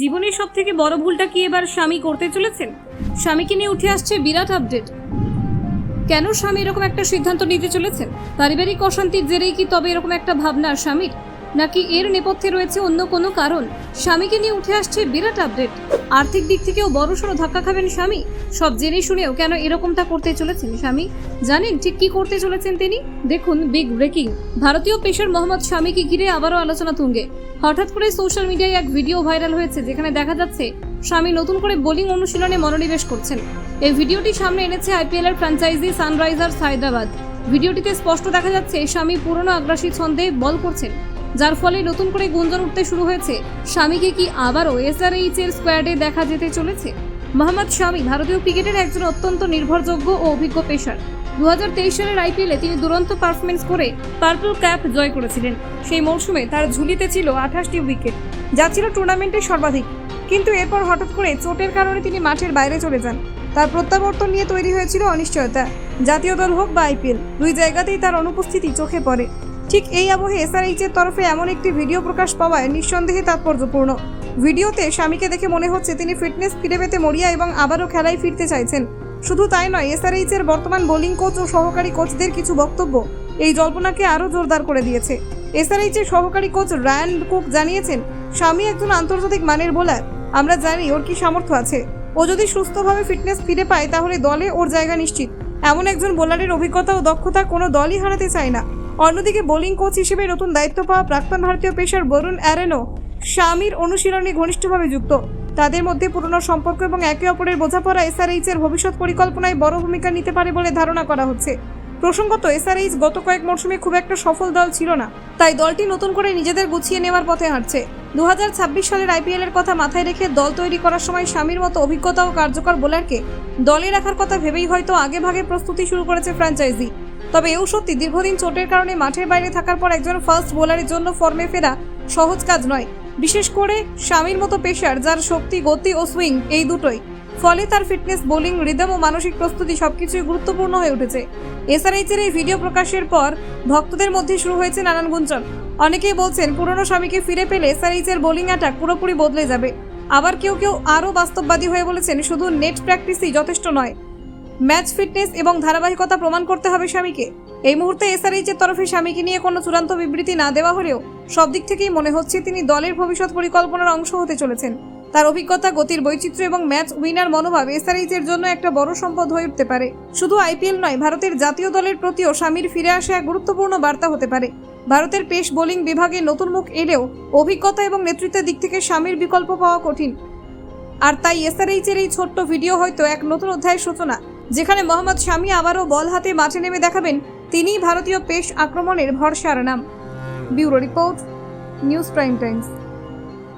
জীবনের সব থেকে বড় ভুলটা কি এবার স্বামী করতে চলেছেন? স্বামীকে নিয়ে উঠে আসছে বিরাট আপডেট কেন স্বামী এরকম একটা সিদ্ধান্ত নিতে চলেছেন? পারিবারিক অশান্তির জেরেই কি তবে এরকম একটা ভাবনা স্বামীর? নাকি এর নেপথ্যে রয়েছে অন্য কোনো কারণ? স্বামীকে নিয়ে উঠে আসছে বিরাট আপডেট আর্থিক দিক থেকেও বড় বড়সড় ধাক্কা খাবেন স্বামী। সব জেনে শুনেও কেন এরকমটা করতে চলেছেন স্বামী? জানেন ঠিক কি করতে চলেছেন তিনি? দেখুন বিগ ব্রেকিং ভারতীয় পেশার মোহাম্মদ স্বামীকে ঘিরে আবারও আলোচনা তুঙ্গে। হঠাৎ করে সোশ্যাল মিডিয়ায় এক ভিডিও ভাইরাল হয়েছে, যেখানে দেখা যাচ্ছে স্বামী নতুন করে বোলিং অনুশীলনে মনোনিবেশ করছেন। এই ভিডিওটি সামনে এনেছে আইপিএল এর ফ্র্যাঞ্চাইজি সানরাইজার্স হায়দ্রাবাদ। ভিডিওটিতে স্পষ্ট দেখা যাচ্ছে, স্বামী পুরনো আগ্রাসী ছন্দে বল করছেন। যার ফলে নতুন করে গুঞ্জন উঠতে শুরু হয়েছে। স্বামীকে কি আবারও এসআরএইচ এর স্কোয়াডে দেখা যেতে চলেছে? মোহাম্মদ স্বামী ভারতীয় ক্রিকেটের একজন অত্যন্ত নির্ভরযোগ্য ও অভিজ্ঞ পেশার দু হাজার তেইশ সালের আইপিএলে তিনি দুরন্ত পারফরমেন্স করে পার্পল ক্যাপ জয় করেছিলেন। সেই মরশুমে তার ঝুলিতে ছিল আঠাশটি উইকেট যা ছিল টুর্নামেন্টের সর্বাধিক। কিন্তু এরপর হঠাৎ করে চোটের কারণে তিনি মাঠের বাইরে চলে যান। তার প্রত্যাবর্তন নিয়ে তৈরি হয়েছিল অনিশ্চয়তা। জাতীয় দল হোক বা আইপিএল দুই জায়গাতেই তার অনুপস্থিতি চোখে পড়ে। ঠিক এই আবহে এসআরএইচ এর তরফে এমন একটি ভিডিও প্রকাশ পাওয়ায় নিঃসন্দেহে তাৎপর্যপূর্ণ। ভিডিওতে স্বামীকে দেখে মনে হচ্ছে তিনি ফিটনেস ফিরে পেতে মরিয়া এবং আবারও খেলায় ফিরতে চাইছেন। শুধু তাই নয় এসআরএইচ এর বর্তমান বোলিং কোচ ও সহকারী কোচদের কিছু বক্তব্য এই জল্পনাকে আরও জোরদার করে দিয়েছে। এসআরএইচ এর সহকারী কোচ রায়ান কুক জানিয়েছেন, স্বামী একজন আন্তর্জাতিক মানের বোলার। আমরা জানি ওর কি সামর্থ্য আছে। ও যদি সুস্থভাবে ফিটনেস ফিরে পায় তাহলে দলে ওর জায়গা নিশ্চিত। এমন একজন বোলারের অভিজ্ঞতা ও দক্ষতা কোনো দলই হারাতে চায় না। অন্যদিকে বোলিং কোচ হিসেবে নতুন দায়িত্ব পাওয়া প্রাক্তন ভারতীয় পেশার বরুণ অ্যারেনো স্বামীর অনুশীলনে ঘনিষ্ঠভাবে যুক্ত। তাদের মধ্যে পুরনো সম্পর্ক এবং একে অপরের বোঝাপড়া এসআরএইচ এর ভবিষ্যৎ পরিকল্পনায় বড় ভূমিকা নিতে পারে বলে ধারণা করা হচ্ছে। প্রসঙ্গত এসআরএইচ গত কয়েক মরশুমে খুব একটা সফল দল ছিল না, তাই দলটি নতুন করে নিজেদের গুছিয়ে নেওয়ার পথে হাঁটছে। দু হাজার ছাব্বিশ সালের আইপিএল এর কথা মাথায় রেখে দল তৈরি করার সময় স্বামীর মতো অভিজ্ঞতা ও কার্যকর বোলারকে দলে রাখার কথা ভেবেই হয়তো আগে ভাগে প্রস্তুতি শুরু করেছে ফ্র্যাঞ্চাইজি। তবে এও সত্যি, দীর্ঘদিন চোটের কারণে মাঠের বাইরে থাকার পর একজন ফার্স্ট বোলারের জন্য ফর্মে ফেরা সহজ কাজ নয়। বিশেষ করে স্বামীর মতো পেশার, যার শক্তি, গতি ও সুইং এই দুটোই। ফলে তার ফিটনেস বোলিং রিদম ও মানসিক প্রস্তুতি সবকিছুই গুরুত্বপূর্ণ হয়ে উঠেছে। এসআরএইচ এর এই ভিডিও প্রকাশের পর ভক্তদের মধ্যে শুরু হয়েছে নানান গুঞ্জন। অনেকেই বলছেন, পুরনো স্বামীকে ফিরে পেলে এসআরএইচ এর বোলিং অ্যাটাক পুরোপুরি বদলে যাবে। আবার কেউ কেউ আরও বাস্তববাদী হয়ে বলেছেন, শুধু নেট প্র্যাকটিসই যথেষ্ট নয়। ম্যাচ ফিটনেস এবং ধারাবাহিকতা প্রমাণ করতে হবে স্বামীকে। এই মুহূর্তে এসআরএইচ এর তরফে স্বামীকে নিয়ে কোনো চূড়ান্ত বিবৃতি না দেওয়া হলেও সব দিক থেকেই মনে হচ্ছে তিনি দলের ভবিষ্যৎ পরিকল্পনার অংশ হতে চলেছেন। তার অভিজ্ঞতা, গতির বৈচিত্র্য এবং ম্যাচ উইনার মনোভাব এসআরএইচ এর জন্য একটা বড় সম্পদ হয়ে উঠতে পারে। শুধু আইপিএল নয়, ভারতের জাতীয় দলের প্রতিও স্বামীর ফিরে আসা এক গুরুত্বপূর্ণ বার্তা হতে পারে। ভারতের পেশ বোলিং বিভাগে নতুন মুখ এলেও অভিজ্ঞতা এবং নেতৃত্বের দিক থেকে স্বামীর বিকল্প পাওয়া কঠিন। আর তাই এসআরএইচ এর এই ছোট্ট ভিডিও হয়তো এক নতুন অধ্যায়ের সূচনা। যেখানে মোহাম্মদ শামি আবারও বল হাতে মাঠে নেমে দেখাবেন, তিনিই ভারতীয় পেশ আক্রমণের ভরসার নাম। Bureau report, news prime times.